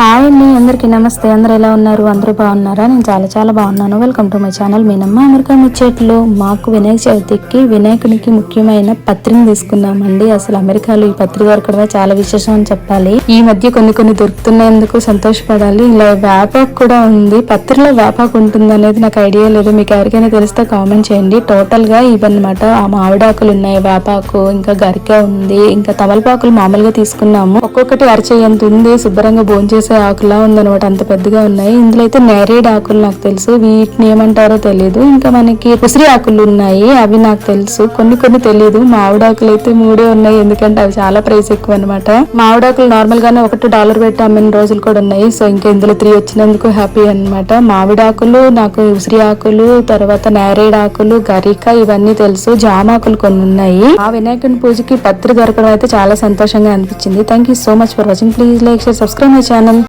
Hi అండి అందరికీ నమస్తే. అందరు ఎలా ఉన్నారు? అందరూ బాగున్నారా? నేను చాలా చాలా బాగున్నాను. Welcome to my channel Meenamma America ముచ్చట్లు. మాకు వినాయక చవితికి వినాయకునికి ముఖ్యమైన పత్రిని తీసుకున్నామండి అసలు అమెరికాలో ఈ పత్రి దొరకడమే చాలా విశేషం అని చెప్పాలి. ఈ మధ్య కొన్ని కొన్ని దొరుకుతున్నందుకు సంతోషపడాలి. ఇలా వేపాకు కూడా ఉంది. పత్రిలో వేపాకు ఉంటుంది అనేది నాకు ఐడియా లేదు. మీకు ఎవరికైనా తెలిస్తే కామెంట్ చేయండి. టోటల్గా ఇవన్నమాట ఆ మామిడాకులు ఉన్నాయి. వేపాకు ఇంకా గరిక ఉంది. ఇంకా తమలపాకులు మామూలుగా తీసుకున్నాము. ఒక్కొక్కటి అరచేయంత ఉంది. శుభ్రంగా భోంచేసి ఆకులా ఉందన్నమాట అంత పెద్దగా ఉన్నాయి. ఇందులో అయితే నేరేడ్ ఆకులు నాకు తెలుసు. వీటిని ఏమంటారో తెలియదు ఇంకా మనకి ఉసిరి ఆకులు ఉన్నాయి. అవి నాకు తెలుసు. కొన్ని కొన్ని తెలియదు మామిడాకులు అయితే మూడే ఉన్నాయి. ఎందుకంటే అవి చాలా ప్రైస్ ఎక్కువ అనమాట మామిడాకులు నార్మల్ గానే ఒకటి డాలర్ పెట్టి అమ్మిన రోజులు కూడా ఉన్నాయి. సో ఇంకా ఇందులో త్రీ వచ్చినందుకు హ్యాపీ అన్నమాట. మామిడాకులు నాకు ఉసిరి ఆకులు తర్వాత నేరేడు ఆకులు గరిక ఇవన్నీ తెలుసు. జామాకులు కొన్ని ఉన్నాయి. ఆ వినాయకుని పూజకి పత్రి దొరకడం అయితే చాలా సంతోషంగా అనిపించింది. Thank you so much for watching please like share subscribe my channel